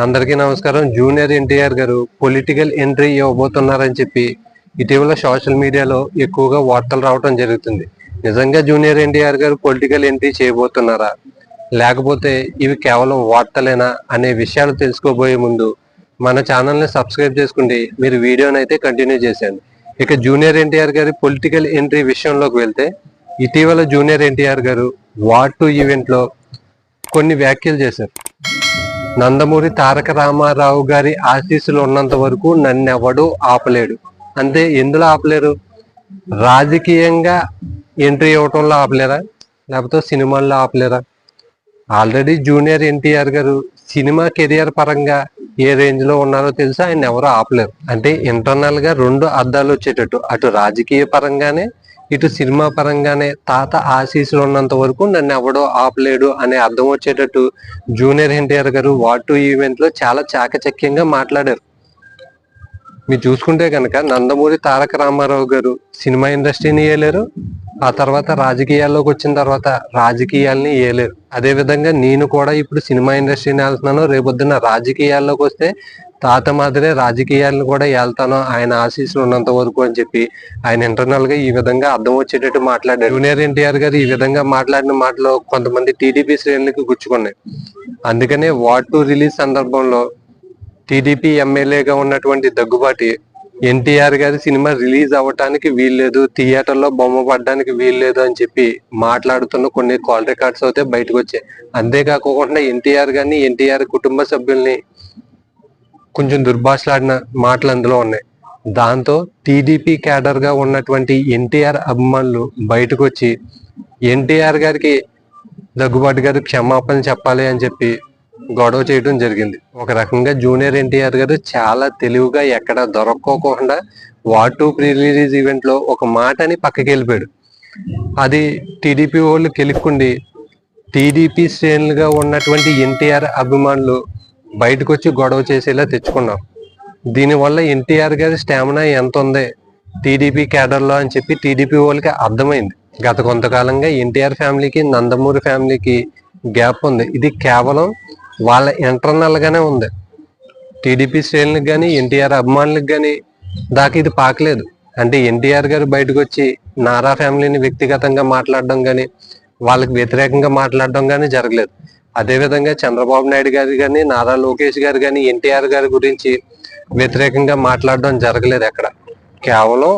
అందరికీ నమస్కారం. జూనియర్ ఎన్టీఆర్ గారు పొలిటికల్ ఎంట్రీ ఇవ్వబోతున్నారని చెప్పి ఇటీవల సోషల్ మీడియాలో ఎక్కువగా వార్తలు రావడం జరుగుతుంది. నిజంగా జూనియర్ ఎన్టీఆర్ గారు పొలిటికల్ ఎంట్రీ చేయబోతున్నారా? లేకపోతే ఇవి కేవలం వార్తలేనా అనే విషయాలు తెలుసుకోబోయే ముందు మన ఛానల్ని సబ్స్క్రైబ్ చేసుకుంటే మీరు వీడియోని అయితే కంటిన్యూ చేసేయండి. ఇక జూనియర్ ఎన్టీఆర్ గారి పొలిటికల్ ఎంట్రీ విషయంలోకి వెళ్తే ఇటీవల జూనియర్ ఎన్టీఆర్ గారు వార్ టూ ఈవెంట్లో కొన్ని వ్యాఖ్యలు చేశారు. నందమూరి తారక రామారావు గారి ఆశీస్సులు ఉన్నంత వరకు నన్నెవడూ ఆపలేడు. అంతే ఎందులో ఆపలేరు? రాజకీయంగా ఎంట్రీ ఇవ్వటంలో ఆపలేరా? లేకపోతే సినిమాల్లో ఆపలేరా? ఆల్రెడీ జూనియర్ ఎన్టీఆర్ గారు సినిమా కెరియర్ పరంగా ఏ రేంజ్లో ఉన్నారో తెలిసి? ఆయన ఎవరు ఆపలేరు. అంటే ఇంటర్నల్గా రెండు అర్థాలు వచ్చేటట్టు. అటు రాజకీయ పరంగానే ఇటు సినిమా పరంగానే తాత ఆశీస్సులు ఉన్నంత వరకు నన్ను ఎవడో ఆపలేడు అనే అర్థం వచ్చేటట్టు జూనియర్ ఎన్టీఆర్ గారు వార్ టూ ఈవెంట్లో చాలా చాకచక్యంగా మాట్లాడారు. మీరు చూసుకుంటే కనుక నందమూరి తారక రామారావు గారు సినిమా ఇండస్ట్రీని ఏలేరు ఆ తర్వాత రాజకీయాల్లోకి వచ్చిన తర్వాత రాజకీయాల్ని ఏలేరు. అదే విధంగా నేను కూడా ఇప్పుడు సినిమా ఇండస్ట్రీని వెళ్తున్నాను రేపొద్దున రాజకీయాల్లోకి వస్తే తాత మాదిరే రాజకీయాలను కూడా వెళ్తాను ఆయన ఆశీస్సులు ఉన్నంత వరకు అని చెప్పి ఆయన ఇంటర్నల్గా ఈ విధంగా అర్థం వచ్చేటట్టు మాట్లాడారు జూనియర్ ఎన్టీఆర్ గారు ఈ విధంగా మాట్లాడిన మాటలు కొంతమంది టీడీపీ శ్రేణులకు గుచ్చుకున్నాయి. అందుకనే వార్డ్ టూ రిలీజ్ సందర్భంలో టీడీపీ ఎమ్మెల్యేగా ఉన్నటువంటి దగ్గుబాటి ఎన్టీఆర్ గారి సినిమా రిలీజ్ అవ్వటానికి వీల్లేదు థియేటర్లో బొమ్మ పడడానికి వీల్లేదు అని చెప్పి మాట్లాడుతున్న కొన్ని కాల్ రికార్డ్స్ అయితే బయటకు వచ్చాయి. అంతేకాకుండా ఎన్టీఆర్ గారిని ఎన్టీఆర్ కుటుంబ సభ్యుల్ని కొంచెం దుర్భాషలాడిన మాటలు అందులో ఉన్నాయి. దాంతో టీడీపీ క్యాడర్గా ఉన్నటువంటి ఎన్టీఆర్ అభిమానులు బయటకు వచ్చి ఎన్టీఆర్ గారికి దగ్గుబాటు గారు క్షమాపణ చెప్పాలి అని చెప్పి గొడవ చేయడం జరిగింది. ఒక రకంగా జూనియర్ ఎన్టీఆర్ గారు చాలా తెలివిగా ఎక్కడ దొరక్కోకుండా వాటు టూ ప్రీ రిలీజ్ ఈవెంట్లో ఒక మాటని పక్కకి వెళ్ళిపోయాడు. అది టీడీపీ వాళ్ళు కెలుక్కుండి టీడీపీ శ్రేణులుగా ఉన్నటువంటి ఎన్టీఆర్ అభిమానులు బయటకు వచ్చి గొడవ చేసేలా తెచ్చుకున్నాం. దీనివల్ల ఎన్టీఆర్ గారి స్టామినా ఎంత ఉంది టీడీపీ క్యాడర్లో అని చెప్పి టీడీపీ వాళ్ళకి అర్థమైంది. గత కొంతకాలంగా ఎన్టీఆర్ ఫ్యామిలీకి నందమూరి ఫ్యామిలీకి గ్యాప్ ఉంది. ఇది కేవలం వాళ్ళ ఇంటర్నల్గానే ఉంది. టీడీపీ శ్రేణులకు కానీ ఎన్టీఆర్ అభిమానులకు కానీ దాకా ఇది పాకలేదు. అంటే ఎన్టీఆర్ గారు బయటకు వచ్చి నారా ఫ్యామిలీని వ్యక్తిగతంగా మాట్లాడడం కానీ వాళ్ళకి వ్యతిరేకంగా మాట్లాడడం కానీ జరగలేదు. అదేవిధంగా చంద్రబాబు నాయుడు గారు కానీ నారా లోకేష్ గారు కానీ ఎన్టీఆర్ గారి గురించి వ్యతిరేకంగా మాట్లాడడం జరగలేదు అక్కడ కేవలం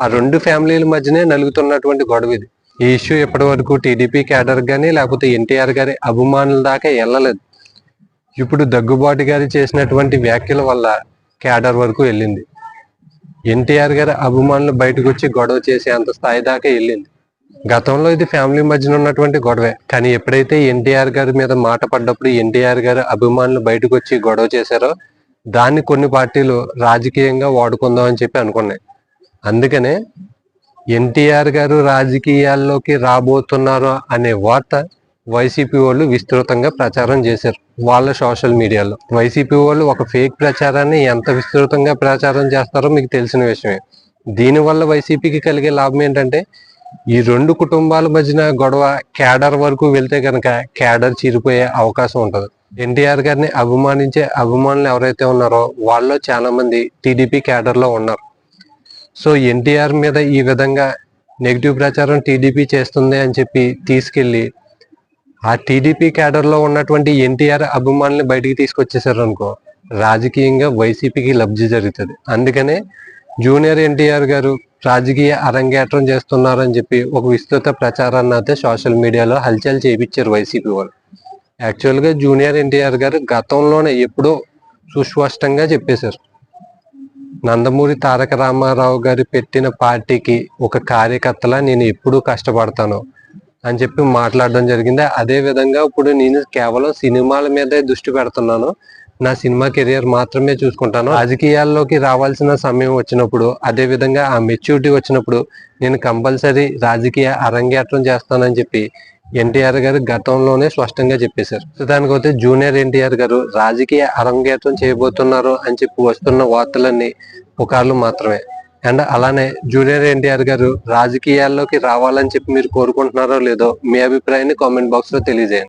ఆ రెండు ఫ్యామిలీల మధ్యనే నలుగుతున్నటువంటి గొడవ ఇది. ఈ ఇష్యూ ఇప్పటి వరకు టీడీపీ క్యాడర్ కానీ లేకపోతే ఎన్టీఆర్ గారి అభిమానుల దాకా వెళ్ళలేదు. ఇప్పుడు దగ్గుబాటు గారి చేసినటువంటి వ్యాఖ్యల వల్ల క్యాడర్ వరకు వెళ్ళింది. ఎన్టీఆర్ గారి అభిమానులు బయటకు వచ్చి గొడవ చేసే అంత స్థాయి దాకా వెళ్ళింది. గతంలో ఇది ఫ్యామిలీ మధ్యన ఉన్నటువంటి గొడవే. కానీ ఎప్పుడైతే ఎన్టీఆర్ గారి మీద మాట పడ్డప్పుడు ఎన్టీఆర్ గారి అభిమానులు బయటకు వచ్చి గొడవ చేశారో దాన్ని కొన్ని పార్టీలు రాజకీయంగా వాడుకుందాం అని చెప్పి అనుకున్నాయి. అందుకనే ఎన్టీఆర్ గారు రాజకీయాల్లోకి రాబోతున్నారు అనే వార్త వైసీపీ వాళ్ళు విస్తృతంగా ప్రచారం చేశారు వాళ్ళ సోషల్ మీడియాలో. వైసీపీ వాళ్ళు ఒక ఫేక్ ప్రచారాన్ని ఎంత విస్తృతంగా ప్రచారం చేస్తారో మీకు తెలిసిన విషయమే. దీనివల్ల వైసీపీకి కలిగే లాభం ఏంటంటే ఈ రెండు కుటుంబాల మధ్యన గొడవ కేడర్ వరకు వెళ్తే కనుక కేడర్ చీరిపోయే అవకాశం ఉంటుంది. ఎన్టీఆర్ గారిని అభిమానించే అభిమానులు ఎవరైతే ఉన్నారో వాళ్ళలో చాలా మంది టీడీపీ కేడర్లో ఉన్నారు. సో ఎన్టీఆర్ మీద ఈ విధంగా నెగిటివ్ ప్రచారం టీడీపీ చేస్తుంది అని చెప్పి తీసుకెళ్ళి ఆ టీడీపీ కేడర్లో ఉన్నటువంటి ఎన్టీఆర్ అభిమానుల్ని బయటికి తీసుకొచ్చేసారు అనుకో రాజకీయంగా వైసీపీకి లబ్ధి జరుగుతుంది. అందుకనే జూనియర్ ఎన్టీఆర్ గారు రాజకీయ అరంగేట్రం చేస్తున్నారని చెప్పి ఒక విస్తృత ప్రచారాన్ని అయితే సోషల్ మీడియాలో హల్చల్ చేయించారు వైసీపీ వాళ్ళు. యాక్చువల్గా జూనియర్ ఎన్టీఆర్ గారు గతంలోనే ఎప్పుడో సుస్పష్టంగా చెప్పేశారు. నందమూరి తారక రామారావు గారు పెట్టిన పార్టీకి ఒక కార్యకర్తలా నేను ఎప్పుడూ కష్టపడతాను అని చెప్పి మాట్లాడడం జరిగింది. అదే విధంగా ఇప్పుడు నేను కేవలం సినిమాల మీదే దృష్టి పెడుతున్నాను. నా సినిమా కెరియర్ మాత్రమే చూసుకుంటాను. రాజకీయాల్లోకి రావాల్సిన సమయం వచ్చినప్పుడు అదే విధంగా ఆ మెచ్యూరిటీ వచ్చినప్పుడు నేను కంపల్సరీ రాజకీయ అరంగేట్రం చేస్తానని చెప్పి ఎన్టీఆర్ గారు గతంలోనే స్పష్టంగా చెప్పేశారు. దానికైతే జూనియర్ ఎన్టీఆర్ గారు రాజకీయ అరంగేట్రం చేయబోతున్నారు అని చెప్పి వస్తున్న వార్తలన్నీ పుకార్లు మాత్రమే. అండ్ అలానే జూనియర్ ఎన్టీఆర్ గారు రాజకీయాల్లోకి రావాలని చెప్పి మీరు కోరుకుంటున్నారో లేదో మీ అభిప్రాయాన్ని కామెంట్ బాక్స్లో తెలియజేయండి.